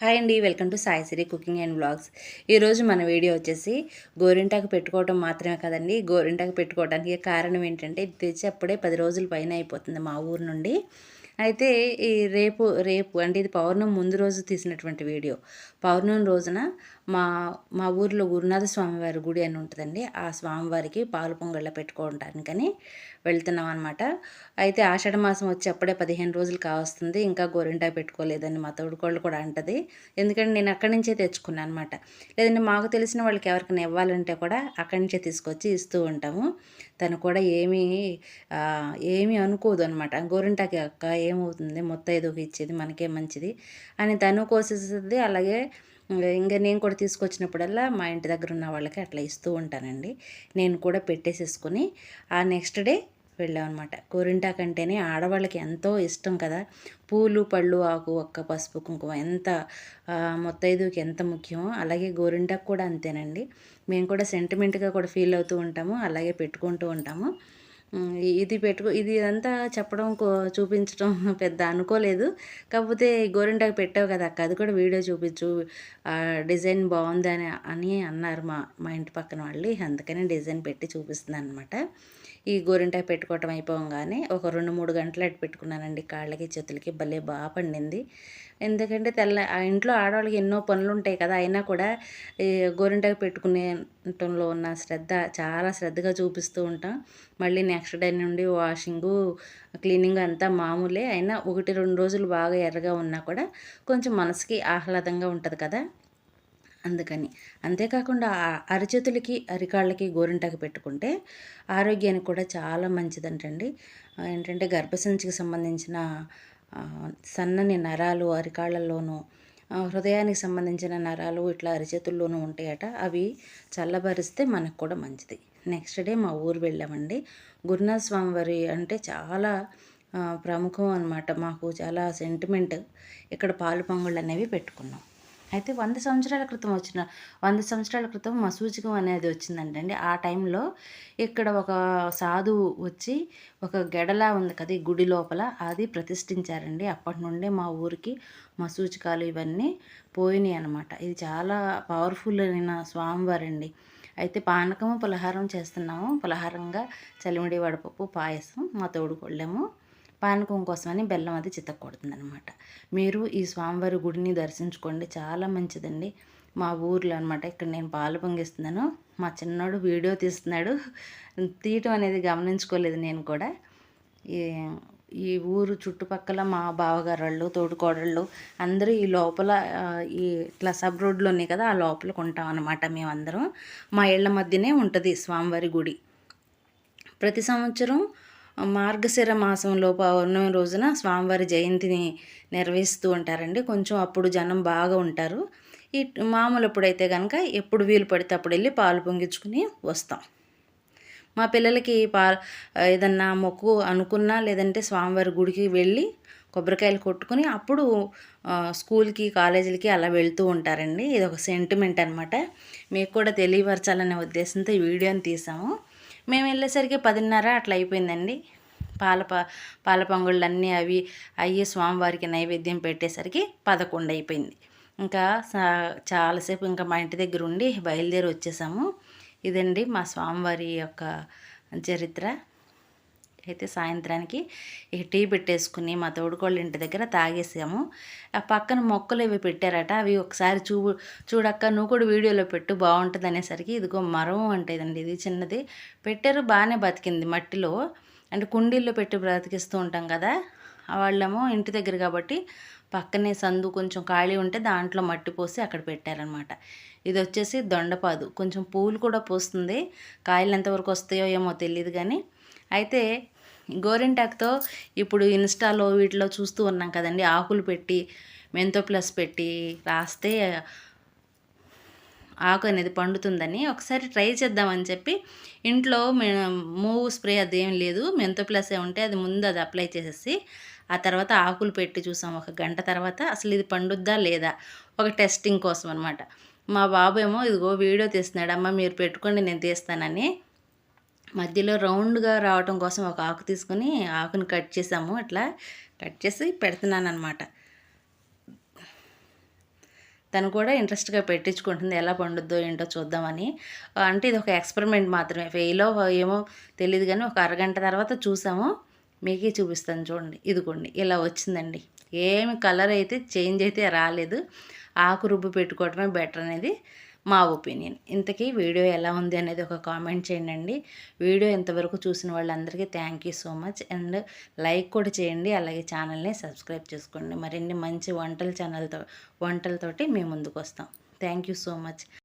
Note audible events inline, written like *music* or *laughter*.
Hi అండి welcome to Sai Siri cooking and blogs ఈరోజు మన వీడియో వచ్చేసి గోరింటాకు పెట్టుకోవడం మాత్రమే కదండి. గోరింటాకు పెట్టుకోవడానికి కారణం ఏంటంటే ఇది తెచ్చి అప్పుడే పది రోజుల పైన అయిపోతుంది మా ఊరు నుండి. అయితే ఈ రేపు రేపు అంటే ఇది పౌర్ణమి ముందు రోజు తీసినటువంటి వీడియో. పౌర్ణమి రోజున మా మా ఊరిలో గురునాథ స్వామివారి గుడి అని ఉంటుందండి. ఆ స్వామివారికి పాలు పొంగళ్ళ పెట్టుకోవటానికని వెళ్తున్నాం అనమాట అయితే ఆషాఢ మాసం వచ్చి అప్పుడే పదిహేను రోజులు కావస్తుంది. ఇంకా గోరింటా పెట్టుకోలేదని మా తోడుకోళ్ళు కూడా అంటది. ఎందుకంటే నేను అక్కడి నుంచే తెచ్చుకున్నాను అనమాట లేదంటే మాకు తెలిసిన వాళ్ళకి ఎవరికైనా ఇవ్వాలంటే కూడా అక్కడి నుంచే తీసుకొచ్చి ఇస్తూ ఉంటాము. తను కూడా ఏమీ ఏమీ అనుకోదు అనమాట గోరింటాకి అక్క ఏమవుతుంది? మొత్తం ఏదో ఇచ్చేది మనకే మంచిది అని తను కోసేస్తుంది అలాగే ఇంకా నేను కూడా తీసుకొచ్చినప్పుడల్లా మా ఇంటి దగ్గర ఉన్న వాళ్ళకి అట్లా ఇస్తూ ఉంటానండి. నేను కూడా పెట్టేసేసుకొని ఆ నెక్స్ట్ డే వెళ్ళామన్నమాట. గోరింటాకు అంటేనే ఆడవాళ్ళకి ఎంతో ఇష్టం కదా. పూలు పళ్ళు ఆకు ఒక్క పసుపు కుంకుమ ఎంత మొత్తైదుకి ఎంత ముఖ్యమో అలాగే గోరింటాకు కూడా అంతేనండి. మేము కూడా సెంటిమెంట్గా కూడా ఫీల్ అవుతూ ఉంటాము అలాగే పెట్టుకుంటూ ఉంటాము. ఇది పెట్టుకో ఇది అంతా చెప్పడం చూపించడం *laughs* పెద్ద అనుకోలేదు. కాకపోతే గోరింటాకు పెట్టావు కదా అక్క అది కూడా వీడియో చూపించు డిజైన్ బాగుంది అని అని అన్నారు మా మా ఇంటి పక్కన వాళ్ళు. అందుకని డిజైన్ పెట్టి చూపిస్తుంది అనమాట ఈ గోరింటాకు పెట్టుకోవటం అయిపోగానే ఒక రెండు మూడు గంటలు అటు పెట్టుకున్నానండి కాళ్ళకి చేతులకి. భలే బాగా పండింది. ఎందుకంటే తెల్ల ఆ ఇంట్లో ఆడవాళ్ళకి ఎన్నో పనులు ఉంటాయి కదా అయినా కూడా గోరింటాకు పెట్టుకునేటంలో ఉన్న శ్రద్ధ చాలా శ్రద్ధగా చూపిస్తూ ఉంటాం. మళ్ళీ నెక్స్ట్ డే నుండి వాషింగు క్లీనింగ్ అంతా మామూలే. అయినా ఒకటి రెండు రోజులు బాగా ఎర్రగా ఉన్నా కూడా కొంచెం మనసుకి ఆహ్లాదంగా ఉంటుంది కదా. అందుకని. అంతేకాకుండా అరచేతులకి అరికాళ్ళకి గోరింటాకు పెట్టుకుంటే ఆరోగ్యానికి కూడా చాలా మంచిదంటండి. ఏంటంటే గర్భసంచికి సంబంధించిన సన్నని నరాలు అరికాళ్ళల్లోనూ హృదయానికి సంబంధించిన నరాలు ఇట్లా అరిచేతుల్లోనూ ఉంటాయట. అవి చల్లబరిస్తే మనకు కూడా మంచిది. నెక్స్ట్ డే మా ఊరు వెళ్ళామండి. గురునాథ స్వామి వారి అంటే చాలా ప్రముఖం అనమాట మాకు చాలా సెంటిమెంట్. ఇక్కడ పాలు పొంగుళ్ళు అనేవి పెట్టుకున్నాం. అయితే వంద సంవత్సరాల క్రితం వచ్చిన వంద సంవత్సరాల క్రితం మసూచికం అనేది వచ్చిందంటండి. ఆ టైంలో ఇక్కడ ఒక సాధువు వచ్చి ఒక గెడలా ఉంది కదా ఈ గుడి లోపల అది ప్రతిష్ఠించారండి. అప్పటి నుండే మా ఊరికి మసూచికాలు ఇవన్నీ పోయినాయి అనమాట ఇది చాలా పవర్ఫుల్ అయిన స్వామివారండి. అయితే పానకము పలహారం చేస్తున్నాము. పులహారంగా చలిమిడి వడపప్పు పాయసం మా తోడుకొళ్ళాము. పానకం కోసమని బెల్లం అది చితకూడుతుంది మీరు ఈ స్వామివారి గుడిని దర్శించుకోండి. చాలా మంచిదండి. మా ఊర్లో అనమాట ఇక్కడ నేను పాలు పొంగిస్తున్నాను. మా చిన్నోడు వీడియో తీస్తున్నాడు. తీయటం అనేది గమనించుకోలేదు నేను కూడా. ఈ ఈ ఊరు చుట్టుపక్కల మా బావగారు వాళ్ళు తోడుకోడళ్ళు అందరూ ఈ లోపల ఈ ఇట్లా సబ్ రోడ్లు ఉన్నాయి కదా ఆ లోపలకు ఉంటాం అనమాట మేమందరం. మా ఇళ్ళ మధ్యనే ఉంటుంది స్వామివారి గుడి. ప్రతి సంవత్సరం మార్గశిర మాసంలో పౌర్ణమి రోజున స్వామివారి జయంతిని నిర్వహిస్తూ ఉంటారండి. కొంచెం అప్పుడు జనం బాగా ఉంటారు. ఈ మామూలు ఎప్పుడైతే కనుక ఎప్పుడు వీలు పడితే అప్పుడు వెళ్ళి పాలు పొంగించుకుని వస్తాం. మా పిల్లలకి పా ఏదన్నా మొక్కు అనుకున్నా లేదంటే స్వామివారి గుడికి వెళ్ళి కొబ్బరికాయలు కొట్టుకుని అప్పుడు స్కూల్కి కాలేజీలకి అలా వెళ్తూ ఉంటారండి. ఇది ఒక సెంటిమెంట్ అనమాట మీకు కూడా తెలియపరచాలనే ఉద్దేశంతో ఈ వీడియోని తీసాము. మేము వెళ్ళేసరికి పదిన్నర అట్లా అయిపోయిందండి. పాల పాల పొంగుళ్ళు అన్నీ అవి అయ్యి స్వామివారికి నైవేద్యం పెట్టేసరికి పదకొండు అయిపోయింది. ఇంకా చాలాసేపు ఇంకా మా ఇంటి దగ్గర ఉండి బయలుదేరి వచ్చేసాము. ఇదండి మా స్వామివారి యొక్క చరిత్ర. అయితే సాయంత్రానికి ఈ టీ పెట్టేసుకుని మా తోడుకోళ్ళ ఇంటి దగ్గర తాగేసాము. ఆ పక్కన మొక్కలు ఇవి పెట్టారట అవి ఒకసారి చూ చూడక్క నువ్వు కూడా వీడియోలో పెట్టు బాగుంటుంది అనేసరికి ఇదిగో మరం అంటేదండి ఇది చిన్నది. పెట్టారు బాగానే బతికింది మట్టిలో. అంటే కుండీల్లో పెట్టి బ్రతికిస్తూ ఉంటాం కదా వాళ్ళేమో ఇంటి దగ్గర కాబట్టి పక్కనే సందు కొంచెం ఖాళీ ఉంటే దాంట్లో మట్టి పోసి అక్కడ పెట్టారనమాట. ఇది వచ్చేసి దొండపాదు. కొంచెం పూలు కూడా పోస్తుంది. కాయలు ఎంతవరకు వస్తాయో ఏమో తెలియదు కానీ అయితే గోరింటాక్తో ఇప్పుడు ఇన్స్టాలో వీటిలో చూస్తూ ఉన్నాం కదండి. ఆకులు పెట్టి మెంతో ప్లస్ పెట్టి రాస్తే ఆకు అనేది పండుతుందని ఒకసారి ట్రై చేద్దామని చెప్పి ఇంట్లో మూవ్ స్ప్రే అదేం లేదు. మెంతో ప్లస్ ఉంటే అది ముందు అది అప్లై చేసేసి ఆ తర్వాత ఆకులు పెట్టి చూసాం. ఒక గంట తర్వాత అసలు ఇది పండుద్దా లేదా? ఒక టెస్టింగ్ కోసం అనమాట మా బాబు ఏమో ఇదిగో వీడియో తీస్తున్నాడు. అమ్మ మీరు పెట్టుకోండి నేను తీస్తానని మధ్యలో రౌండ్గా రావటం కోసం ఒక ఆకు తీసుకొని ఆకుని కట్ చేసాము. ఇట్లా కట్ చేసి పెడుతున్నాను అనమాట తను కూడా ఇంట్రెస్ట్గా పెట్టించుకుంటుంది. ఎలా పండుద్దో ఏంటో చూద్దామని. అంటే ఇది ఒక ఎక్స్పెరిమెంట్ మాత్రమే. ఫెయిలో ఏమో తెలియదు కానీ ఒక అరగంట తర్వాత చూసాము. మీకే చూపిస్తాను చూడండి. ఇదిగోండి ఇలా వచ్చిందండి. ఏమి కలర్ అయితే చేంజ్ అయితే రాలేదు. ఆకు రుబ్బు పెట్టుకోవటమే బెటర్ అనేది మా ఒపీనియన్. ఇంతకీ వీడియో ఎలా ఉంది అనేది ఒక కామెంట్ చేయండి వీడియో ఇంతవరకు చూసిన వాళ్ళందరికీ thank you so much. And like కూడా చేయండి. అలాగే ఛానల్ని సబ్స్క్రైబ్ చేసుకోండి. మరిన్ని మంచి వంటల ఛానల్తో వంటలతోటి మేము ముందుకు వస్తాం థ్యాంక్ యూ సో మచ్.